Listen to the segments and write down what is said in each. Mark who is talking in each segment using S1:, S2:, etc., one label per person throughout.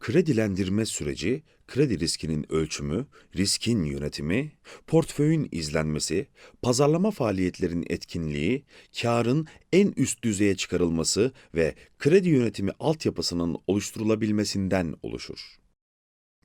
S1: Kredilendirme süreci, kredi riskinin ölçümü, riskin yönetimi, portföyün izlenmesi, pazarlama faaliyetlerinin etkinliği, karın en üst düzeye çıkarılması ve kredi yönetimi altyapısının oluşturulabilmesinden oluşur.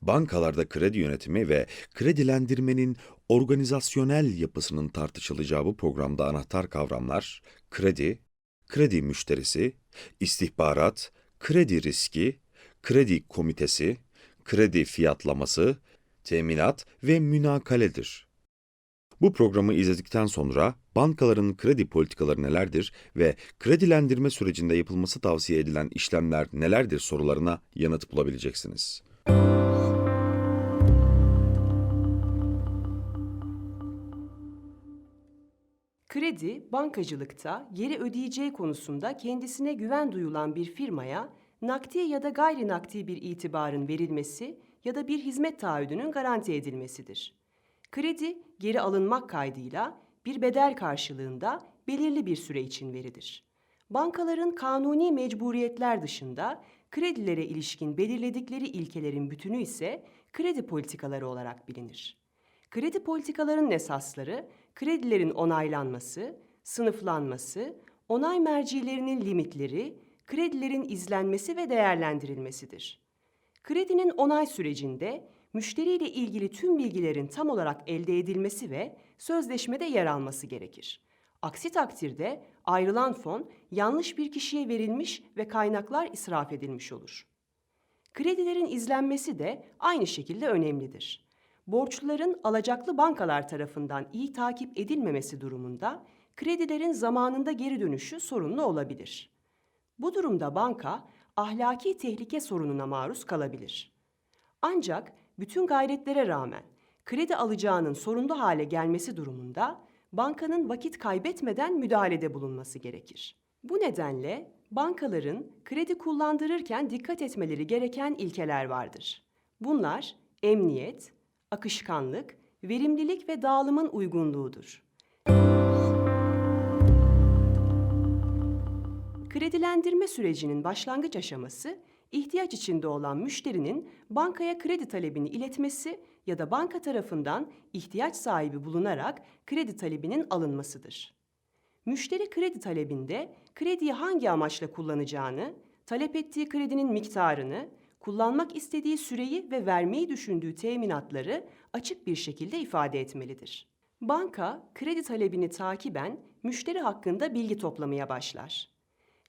S1: Bankalarda kredi yönetimi ve kredilendirmenin organizasyonel yapısının tartışılacağı bu programda anahtar kavramlar kredi, kredi müşterisi, istihbarat, kredi riski, kredi komitesi, kredi fiyatlaması, teminat ve münakaledir. Bu programı izledikten sonra bankaların kredi politikaları nelerdir ve kredilendirme sürecinde yapılması tavsiye edilen işlemler nelerdir sorularına yanıt bulabileceksiniz.
S2: Kredi, bankacılıkta geri ödeyeceği konusunda kendisine güven duyulan bir firmaya nakdi ya da gayri nakdi bir itibarın verilmesi ya da bir hizmet taahhüdünün garanti edilmesidir. Kredi, geri alınmak kaydıyla bir bedel karşılığında belirli bir süre için verilir. Bankaların kanuni mecburiyetler dışında kredilere ilişkin belirledikleri ilkelerin bütünü ise kredi politikaları olarak bilinir. Kredi politikalarının esasları kredilerin onaylanması, sınıflanması, onay mercilerinin limitleri, kredilerin izlenmesi ve değerlendirilmesidir. Kredinin onay sürecinde müşteriyle ilgili tüm bilgilerin tam olarak elde edilmesi ve sözleşmede yer alması gerekir. Aksi takdirde ayrılan fon yanlış bir kişiye verilmiş ve kaynaklar israf edilmiş olur. Kredilerin izlenmesi de aynı şekilde önemlidir. Borçluların alacaklı bankalar tarafından iyi takip edilmemesi durumunda kredilerin zamanında geri dönüşü sorunlu olabilir. Bu durumda banka ahlaki tehlike sorununa maruz kalabilir. Ancak bütün gayretlere rağmen kredi alacağının sorunlu hale gelmesi durumunda bankanın vakit kaybetmeden müdahalede bulunması gerekir. Bu nedenle bankaların kredi kullandırırken dikkat etmeleri gereken ilkeler vardır. Bunlar emniyet, akışkanlık, verimlilik ve dağılımın uygunluğudur. Kredilendirme sürecinin başlangıç aşaması, ihtiyaç içinde olan müşterinin bankaya kredi talebini iletmesi ya da banka tarafından ihtiyaç sahibi bulunarak kredi talebinin alınmasıdır. Müşteri kredi talebinde krediyi hangi amaçla kullanacağını, talep ettiği kredinin miktarını, kullanmak istediği süreyi ve vermeyi düşündüğü teminatları açık bir şekilde ifade etmelidir. Banka kredi talebini takiben müşteri hakkında bilgi toplamaya başlar.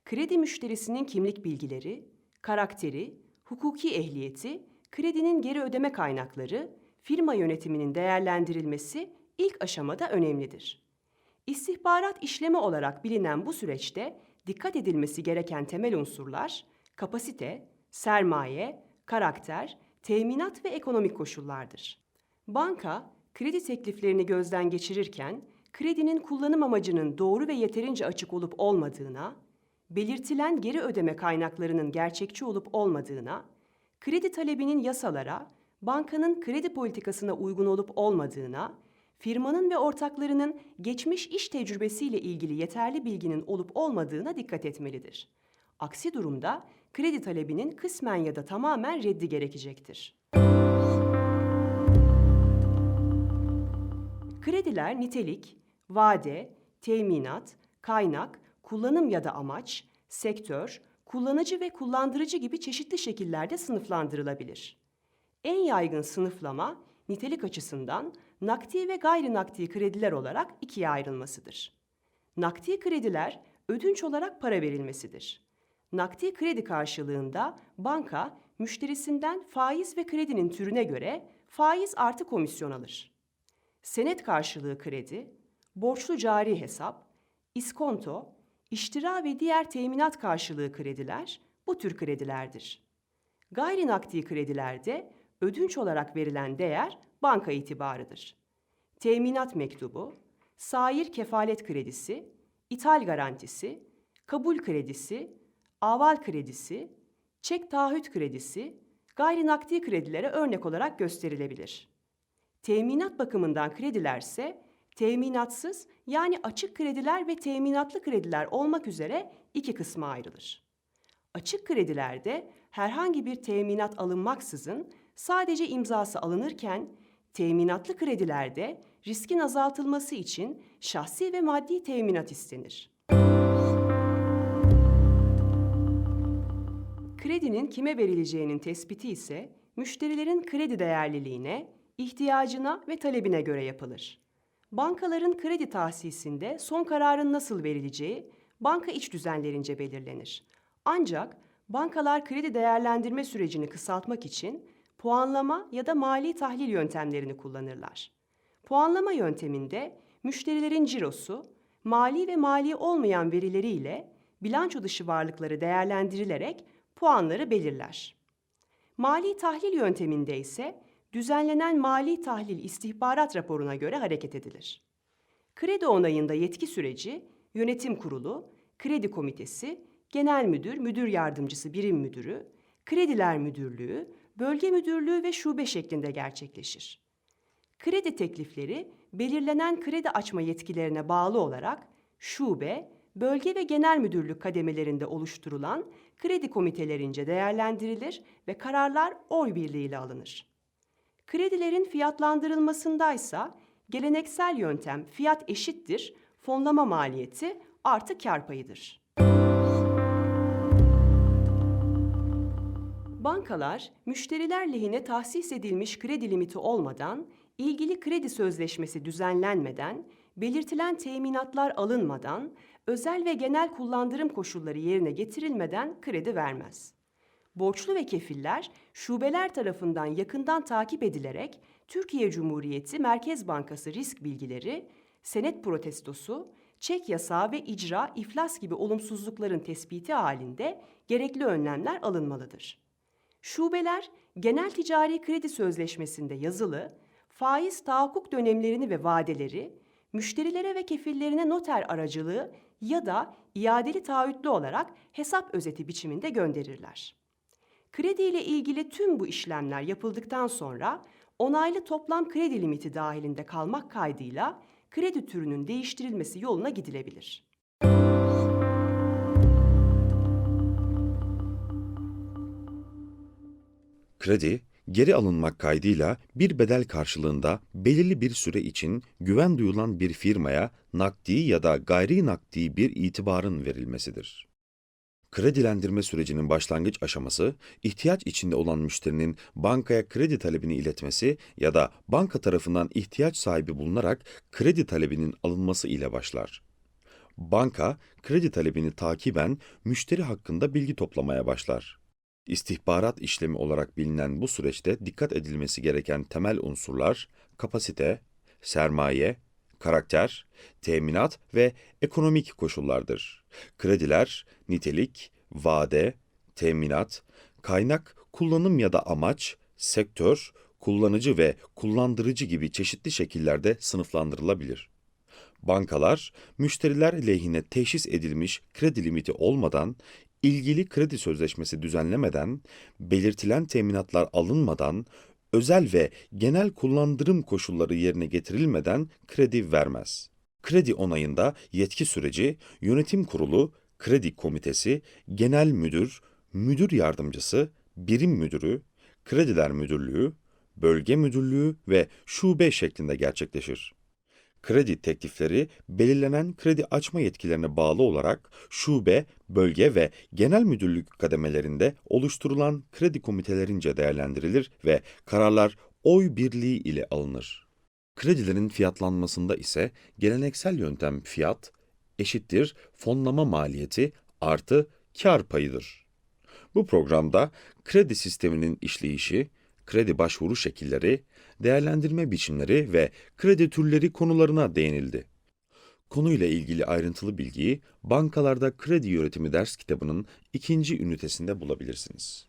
S2: Kredi müşterisinin kimlik bilgileri, karakteri, hukuki ehliyeti, kredinin geri ödeme kaynakları, firma yönetiminin değerlendirilmesi ilk aşamada önemlidir. İstihbarat işlemi olarak bilinen bu süreçte dikkat edilmesi gereken temel unsurlar kapasite, sermaye, karakter, teminat ve ekonomik koşullardır. Banka, kredi tekliflerini gözden geçirirken, kredinin kullanım amacının doğru ve yeterince açık olup olmadığına, belirtilen geri ödeme kaynaklarının gerçekçi olup olmadığına, kredi talebinin yasalara, bankanın kredi politikasına uygun olup olmadığına, firmanın ve ortaklarının geçmiş iş tecrübesiyle ilgili yeterli bilginin olup olmadığına dikkat etmelidir. Aksi durumda kredi talebinin kısmen ya da tamamen reddi gerekecektir. Krediler nitelik, vade, teminat, kaynak, kullanım ya da amaç, sektör, kullanıcı ve kullandırıcı gibi çeşitli şekillerde sınıflandırılabilir. En yaygın sınıflama nitelik açısından nakdi ve gayri nakdi krediler olarak ikiye ayrılmasıdır. Nakdi krediler ödünç olarak para verilmesidir. Nakdi kredi karşılığında banka müşterisinden faiz ve kredinin türüne göre faiz artı komisyon alır. Senet karşılığı kredi, borçlu cari hesap, iskonto, iştira ve diğer teminat karşılığı krediler bu tür kredilerdir. Gayri nakdi kredilerde ödünç olarak verilen değer banka itibarıdır. Teminat mektubu, sair kefalet kredisi, ithal garantisi, kabul kredisi, aval kredisi, çek taahhüt kredisi, gayri nakdi kredilere örnek olarak gösterilebilir. Teminat bakımından kredilerse teminatsız yani açık krediler ve teminatlı krediler olmak üzere iki kısma ayrılır. Açık kredilerde herhangi bir teminat alınmaksızın sadece imzası alınırken teminatlı kredilerde riskin azaltılması için şahsi ve maddi teminat istenir. Kredinin kime verileceğinin tespiti ise müşterilerin kredi değerliliğine, ihtiyacına ve talebine göre yapılır. Bankaların kredi tahsisinde son kararın nasıl verileceği banka iç düzenlerince belirlenir. Ancak bankalar kredi değerlendirme sürecini kısaltmak için puanlama ya da mali tahlil yöntemlerini kullanırlar. Puanlama yönteminde müşterilerin cirosu, mali ve mali olmayan verileriyle bilanço dışı varlıkları değerlendirilerek puanları belirler. Mali tahlil yönteminde ise düzenlenen mali tahlil istihbarat raporuna göre hareket edilir. Kredi onayında yetki süreci yönetim kurulu, kredi komitesi, genel müdür, müdür yardımcısı birim müdürü, krediler müdürlüğü, bölge müdürlüğü ve şube şeklinde gerçekleşir. Kredi teklifleri belirlenen kredi açma yetkilerine bağlı olarak şube, bölge ve genel müdürlük kademelerinde oluşturulan kredi komitelerince değerlendirilir ve kararlar oy birliğiyle alınır. Kredilerin fiyatlandırılmasındaysa geleneksel yöntem fiyat eşittir, fonlama maliyeti artı kar payıdır. Bankalar, müşteriler lehine tahsis edilmiş kredi limiti olmadan, ilgili kredi sözleşmesi düzenlenmeden, belirtilen teminatlar alınmadan, özel ve genel kullandırım koşulları yerine getirilmeden kredi vermez. Borçlu ve kefiller şubeler tarafından yakından takip edilerek Türkiye Cumhuriyeti Merkez Bankası risk bilgileri, senet protestosu, çek yasağı ve icra, iflas gibi olumsuzlukların tespiti halinde gerekli önlemler alınmalıdır. Şubeler genel ticari kredi sözleşmesinde yazılı, faiz tahakkuk dönemlerini ve vadeleri müşterilere ve kefillerine noter aracılığı ya da iadeli taahhütlü olarak hesap özeti biçiminde gönderirler. Kredi ile ilgili tüm bu işlemler yapıldıktan sonra onaylı toplam kredi limiti dahilinde kalmak kaydıyla kredi türünün değiştirilmesi yoluna gidilebilir.
S1: Kredi, geri alınmak kaydıyla bir bedel karşılığında belirli bir süre için güven duyulan bir firmaya nakdi ya da gayri nakdi bir itibarın verilmesidir. Kredilendirme sürecinin başlangıç aşaması, ihtiyaç içinde olan müşterinin bankaya kredi talebini iletmesi ya da banka tarafından ihtiyaç sahibi bulunarak kredi talebinin alınması ile başlar. Banka, kredi talebini takiben müşteri hakkında bilgi toplamaya başlar. İstihbarat işlemi olarak bilinen bu süreçte dikkat edilmesi gereken temel unsurlar kapasite, sermaye, karakter, teminat ve ekonomik koşullardır. Krediler, nitelik, vade, teminat, kaynak, kullanım ya da amaç, sektör, kullanıcı ve kullandırıcı gibi çeşitli şekillerde sınıflandırılabilir. Bankalar, müşteriler lehine teşhis edilmiş kredi limiti olmadan, ilgili kredi sözleşmesi düzenlemeden, belirtilen teminatlar alınmadan, özel ve genel kullandırım koşulları yerine getirilmeden kredi vermez. Kredi onayında yetki süreci, yönetim kurulu, kredi komitesi, genel müdür, müdür yardımcısı, birim müdürü, krediler müdürlüğü, bölge müdürlüğü ve şube şeklinde gerçekleşir. Kredi teklifleri belirlenen kredi açma yetkilerine bağlı olarak şube, bölge ve genel müdürlük kademelerinde oluşturulan kredi komitelerince değerlendirilir ve kararlar oy birliği ile alınır. Kredilerin fiyatlanmasında ise geleneksel yöntem fiyat eşittir fonlama maliyeti artı kar payıdır. Bu programda kredi sisteminin işleyişi, kredi başvuru şekilleri, değerlendirme biçimleri ve kredi türleri konularına değinildi. Konuyla ilgili ayrıntılı bilgiyi Bankalarda Kredi Yönetimi ders kitabının ikinci ünitesinde bulabilirsiniz.